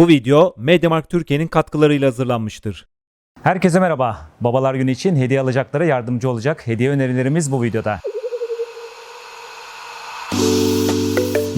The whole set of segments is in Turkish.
Bu video Mediamarkt Türkiye'nin katkılarıyla hazırlanmıştır. Herkese merhaba. Babalar günü için hediye alacaklara yardımcı olacak hediye önerilerimiz bu videoda.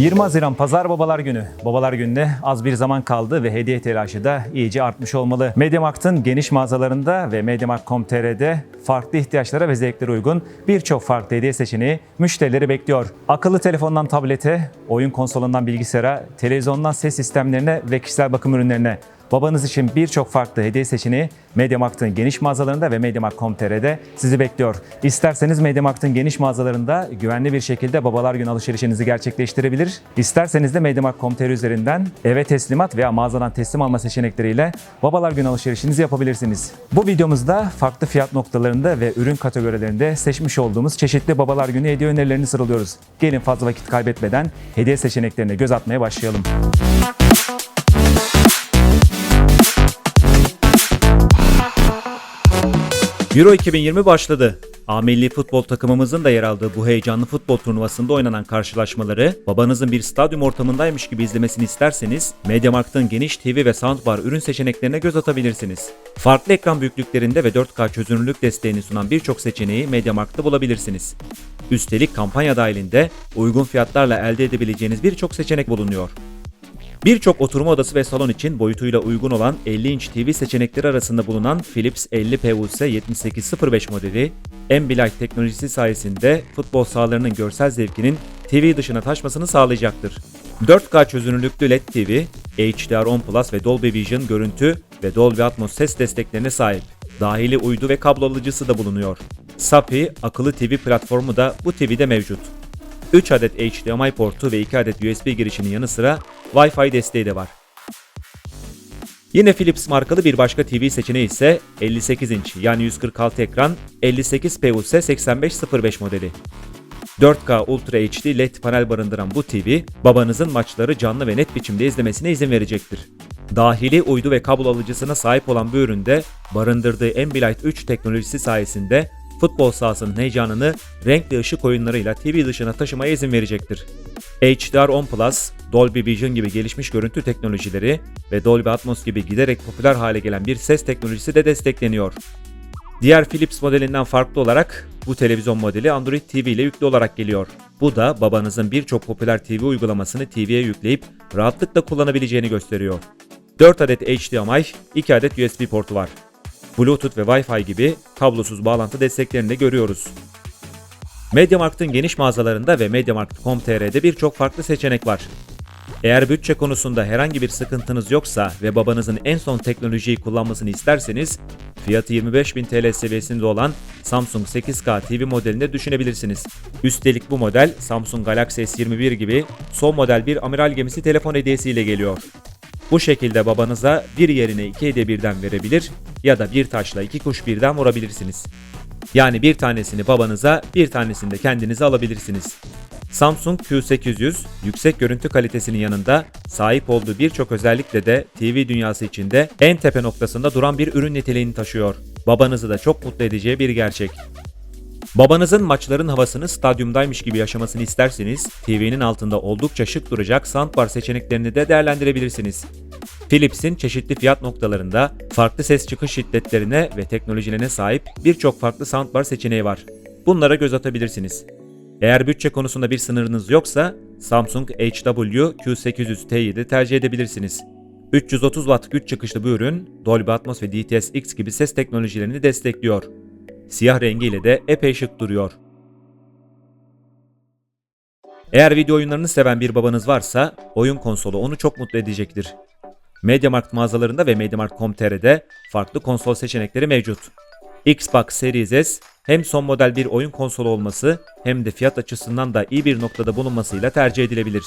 20 Haziran Pazar Babalar Günü. Babalar Günü'ne az bir zaman kaldı ve hediye telaşı da iyice artmış olmalı. Mediamarkt'ın geniş mağazalarında ve Mediamarkt.com.tr'de farklı ihtiyaçlara ve zevklere uygun birçok farklı hediye seçeneği müşterileri bekliyor. Akıllı telefondan tablete, oyun konsolundan bilgisayara, televizyondan ses sistemlerine ve kişisel bakım ürünlerine Babanız için birçok farklı hediye seçeneği Mediamarkt'ın geniş mağazalarında ve Mediamarkt.com.tr'de sizi bekliyor. İsterseniz Mediamarkt'ın geniş mağazalarında güvenli bir şekilde babalar günü alışverişinizi gerçekleştirebilir. İsterseniz de Mediamarkt.com.tr üzerinden eve teslimat veya mağazadan teslim alma seçenekleriyle babalar günü alışverişinizi yapabilirsiniz. Bu videomuzda farklı fiyat noktalarında ve ürün kategorilerinde seçmiş olduğumuz çeşitli babalar günü hediye önerilerini sıralıyoruz. Gelin fazla vakit kaybetmeden hediye seçeneklerine göz atmaya başlayalım. Euro 2020 başladı. A milli futbol takımımızın da yer aldığı bu heyecanlı futbol turnuvasında oynanan karşılaşmaları babanızın bir stadyum ortamındaymış gibi izlemesini isterseniz Mediamarkt'ın geniş TV ve soundbar ürün seçeneklerine göz atabilirsiniz. Farklı ekran büyüklüklerinde ve 4K çözünürlük desteğini sunan birçok seçeneği Mediamarkt'ta bulabilirsiniz. Üstelik kampanya dahilinde uygun fiyatlarla elde edebileceğiniz birçok seçenek bulunuyor. Birçok oturma odası ve salon için boyutuyla uygun olan 50 inç TV seçenekleri arasında bulunan Philips 50 PVC 7805 modeli, Ambilight teknolojisi sayesinde futbol sahalarının görsel zevkinin TV dışına taşmasını sağlayacaktır. 4K çözünürlüklü LED TV, HDR10 Plus ve Dolby Vision görüntü ve Dolby Atmos ses desteklerine sahip. Dahili uydu ve kablo alıcısı da bulunuyor. SAPI akıllı TV platformu da bu TV'de mevcut. 3 adet HDMI portu ve 2 adet USB girişinin yanı sıra Wi-Fi desteği de var. Yine Philips markalı bir başka TV seçeneği ise 58 inç yani 146 ekran 58 PVC 8505 modeli. 4K Ultra HD LED panel barındıran bu TV, babanızın maçları canlı ve net biçimde izlemesine izin verecektir. Dahili uydu ve kablo alıcısına sahip olan bu üründe barındırdığı Ambilight 3 teknolojisi sayesinde futbol sahasının heyecanını renkli ışık oyunlarıyla TV dışına taşımaya izin verecektir. HDR10 Plus, Dolby Vision gibi gelişmiş görüntü teknolojileri ve Dolby Atmos gibi giderek popüler hale gelen bir ses teknolojisi de destekleniyor. Diğer Philips modelinden farklı olarak bu televizyon modeli Android TV ile yüklü olarak geliyor. Bu da babanızın birçok popüler TV uygulamasını TV'ye yükleyip rahatlıkla kullanabileceğini gösteriyor. 4 adet HDMI, 2 adet USB portu var. Bluetooth ve Wi-Fi gibi kablosuz bağlantı desteklerini de görüyoruz. Mediamarkt'ın geniş mağazalarında ve Mediamarkt.com.tr'de birçok farklı seçenek var. Eğer bütçe konusunda herhangi bir sıkıntınız yoksa ve babanızın en son teknolojiyi kullanmasını isterseniz, fiyatı 25.000 TL seviyesinde olan Samsung 8K TV modelini düşünebilirsiniz. Üstelik bu model Samsung Galaxy S21 gibi son model bir amiral gemisi telefon hediyesiyle geliyor. Bu şekilde babanıza bir yerine iki hediye birden verebilir ya da bir taşla iki kuş birden vurabilirsiniz. Yani bir tanesini babanıza, bir tanesini de kendinize alabilirsiniz. Samsung Q800 yüksek görüntü kalitesinin yanında sahip olduğu birçok özellikle de TV dünyası içinde en tepe noktasında duran bir ürün niteliğini taşıyor. Babanızı da çok mutlu edeceği bir gerçek. Babanızın maçların havasını stadyumdaymış gibi yaşamasını isterseniz TV'nin altında oldukça şık duracak soundbar seçeneklerini de değerlendirebilirsiniz. Philips'in çeşitli fiyat noktalarında farklı ses çıkış şiddetlerine ve teknolojilerine sahip birçok farklı soundbar seçeneği var. Bunlara göz atabilirsiniz. Eğer bütçe konusunda bir sınırınız yoksa Samsung HW Q800T'yi de tercih edebilirsiniz. 330 Watt güç çıkışlı bu ürün Dolby Atmos ve DTS-X gibi ses teknolojilerini destekliyor. Siyah rengiyle de epey şık duruyor. Eğer video oyunlarını seven bir babanız varsa oyun konsolu onu çok mutlu edecektir. Mediamarkt mağazalarında ve Mediamarkt.com.tr'de farklı konsol seçenekleri mevcut. Xbox Series S hem son model bir oyun konsolu olması hem de fiyat açısından da iyi bir noktada bulunmasıyla tercih edilebilir.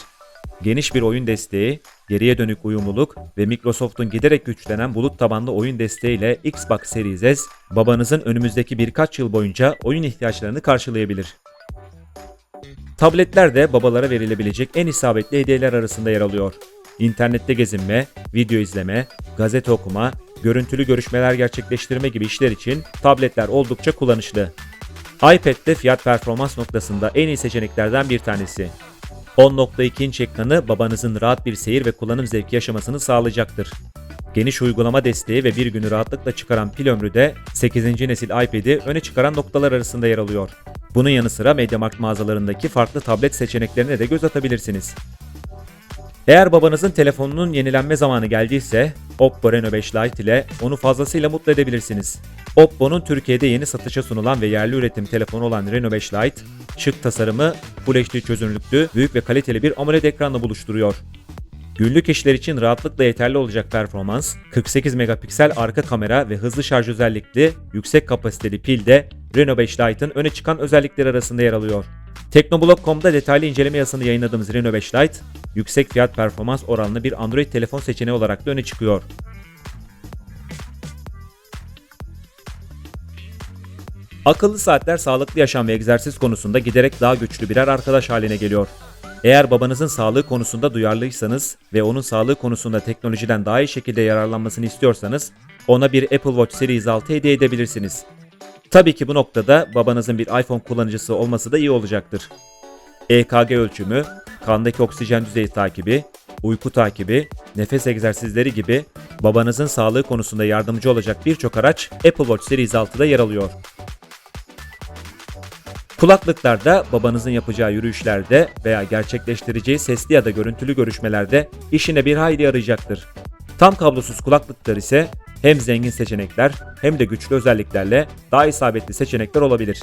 Geniş bir oyun desteği, geriye dönük uyumluluk ve Microsoft'un giderek güçlenen bulut tabanlı oyun desteğiyle Xbox Series S, babanızın önümüzdeki birkaç yıl boyunca oyun ihtiyaçlarını karşılayabilir. Tabletler de babalara verilebilecek en isabetli hediyeler arasında yer alıyor. İnternette gezinme, video izleme, gazete okuma, görüntülü görüşmeler gerçekleştirme gibi işler için tabletler oldukça kullanışlı. iPad de fiyat performans noktasında en iyi seçeneklerden bir tanesi. 10.2 inç ekranı babanızın rahat bir seyir ve kullanım zevki yaşamasını sağlayacaktır. Geniş uygulama desteği ve bir günü rahatlıkla çıkaran pil ömrü de 8. nesil iPad'i öne çıkaran noktalar arasında yer alıyor. Bunun yanı sıra MediaMarkt mağazalarındaki farklı tablet seçeneklerine de göz atabilirsiniz. Eğer babanızın telefonunun yenilenme zamanı geldiyse Oppo Reno 5 Lite ile onu fazlasıyla mutlu edebilirsiniz. Oppo'nun Türkiye'de yeni satışa sunulan ve yerli üretim telefonu olan Reno 5 Lite, şık tasarımı, Full HD çözünürlüklü, büyük ve kaliteli bir AMOLED ekranla buluşturuyor. Günlük işler için rahatlıkla yeterli olacak performans, 48 megapiksel arka kamera ve hızlı şarj özellikli, yüksek kapasiteli pil de Reno 5 Lite'ın öne çıkan özellikleri arasında yer alıyor. Teknoblog.com'da detaylı inceleme yazısını yayınladığımız Reno 5 Lite, yüksek fiyat performans oranlı bir Android telefon seçeneği olarak da öne çıkıyor. Akıllı saatler sağlıklı yaşam ve egzersiz konusunda giderek daha güçlü birer arkadaş haline geliyor. Eğer babanızın sağlığı konusunda duyarlıysanız ve onun sağlığı konusunda teknolojiden daha iyi şekilde yararlanmasını istiyorsanız ona bir Apple Watch Series 6 hediye edebilirsiniz. Tabii ki bu noktada babanızın bir iPhone kullanıcısı olması da iyi olacaktır. EKG ölçümü, kandaki oksijen düzeyi takibi, uyku takibi, nefes egzersizleri gibi babanızın sağlığı konusunda yardımcı olacak birçok araç Apple Watch Series 6'da yer alıyor. Kulaklıklarda babanızın yapacağı yürüyüşlerde veya gerçekleştireceği sesli ya da görüntülü görüşmelerde işine bir hayli yarayacaktır. Tam kablosuz kulaklıklar ise hem zengin seçenekler hem de güçlü özelliklerle daha isabetli seçenekler olabilir.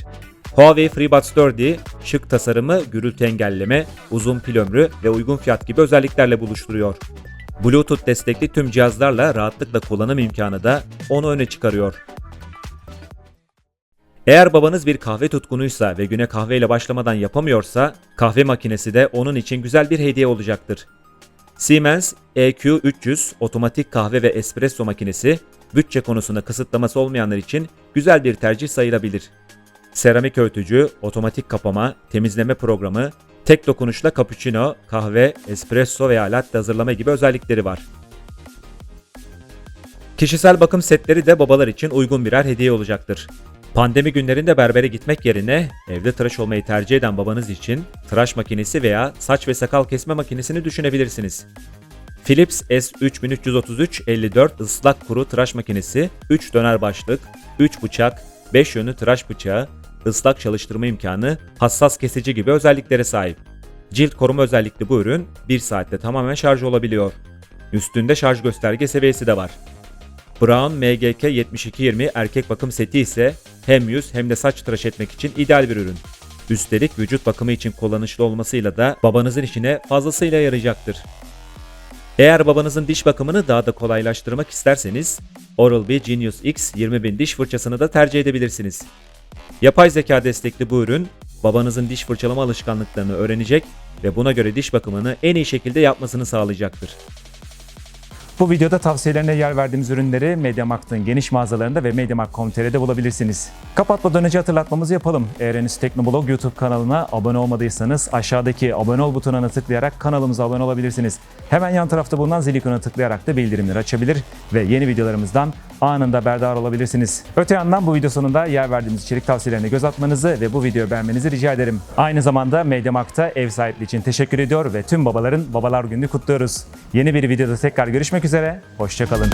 Huawei FreeBuds 4i, şık tasarımı, gürültü engelleme, uzun pil ömrü ve uygun fiyat gibi özelliklerle buluşturuyor. Bluetooth destekli tüm cihazlarla rahatlıkla kullanım imkanı da onu öne çıkarıyor. Eğer babanız bir kahve tutkunuysa ve güne kahveyle başlamadan yapamıyorsa, kahve makinesi de onun için güzel bir hediye olacaktır. Siemens EQ300 otomatik kahve ve espresso makinesi, bütçe konusunda kısıtlaması olmayanlar için güzel bir tercih sayılabilir. Seramik öğütücü, otomatik kapama, temizleme programı, tek dokunuşla cappuccino, kahve, espresso veya latte hazırlama gibi özellikleri var. Kişisel bakım setleri de babalar için uygun birer hediye olacaktır. Pandemi günlerinde berbere gitmek yerine evde tıraş olmayı tercih eden babanız için tıraş makinesi veya saç ve sakal kesme makinesini düşünebilirsiniz. Philips S3333 54 ıslak kuru tıraş makinesi, 3 döner başlık, 3 bıçak, 5 yönlü tıraş bıçağı, ıslak çalıştırma imkanı, hassas kesici gibi özelliklere sahip. Cilt koruma özellikli bu ürün 1 saatte tamamen şarj olabiliyor. Üstünde şarj gösterge seviyesi de var. Brown MGK 7220 erkek bakım seti ise hem yüz hem de saç tıraş etmek için ideal bir ürün. Üstelik vücut bakımı için kullanışlı olmasıyla da babanızın işine fazlasıyla yarayacaktır. Eğer babanızın diş bakımını daha da kolaylaştırmak isterseniz Oral-B Genius X 20000 diş fırçasını da tercih edebilirsiniz. Yapay zeka destekli bu ürün babanızın diş fırçalama alışkanlıklarını öğrenecek ve buna göre diş bakımını en iyi şekilde yapmasını sağlayacaktır. Bu videoda tavsiyelerine yer verdiğimiz ürünleri MediaMarkt'ın geniş mağazalarında ve MediaMarkt.com.tr'de bulabilirsiniz. Kapatmadan önce hatırlatmamızı yapalım. Eğer henüz Teknoblog YouTube kanalına abone olmadıysanız aşağıdaki abone ol butonuna tıklayarak kanalımıza abone olabilirsiniz. Hemen yan tarafta bulunan zil ikonuna tıklayarak da bildirimleri açabilir ve yeni videolarımızdan anında haberdar olabilirsiniz. Öte yandan bu video sonunda yer verdiğimiz içerik tavsiyelerine göz atmanızı ve bu videoyu beğenmenizi rica ederim. Aynı zamanda MediaMarkt'a ev sahipliği için teşekkür ediyor ve tüm babaların Babalar Günü'nü kutluyoruz. Yeni bir videoda tekrar görüşmek üzere, hoşçakalın.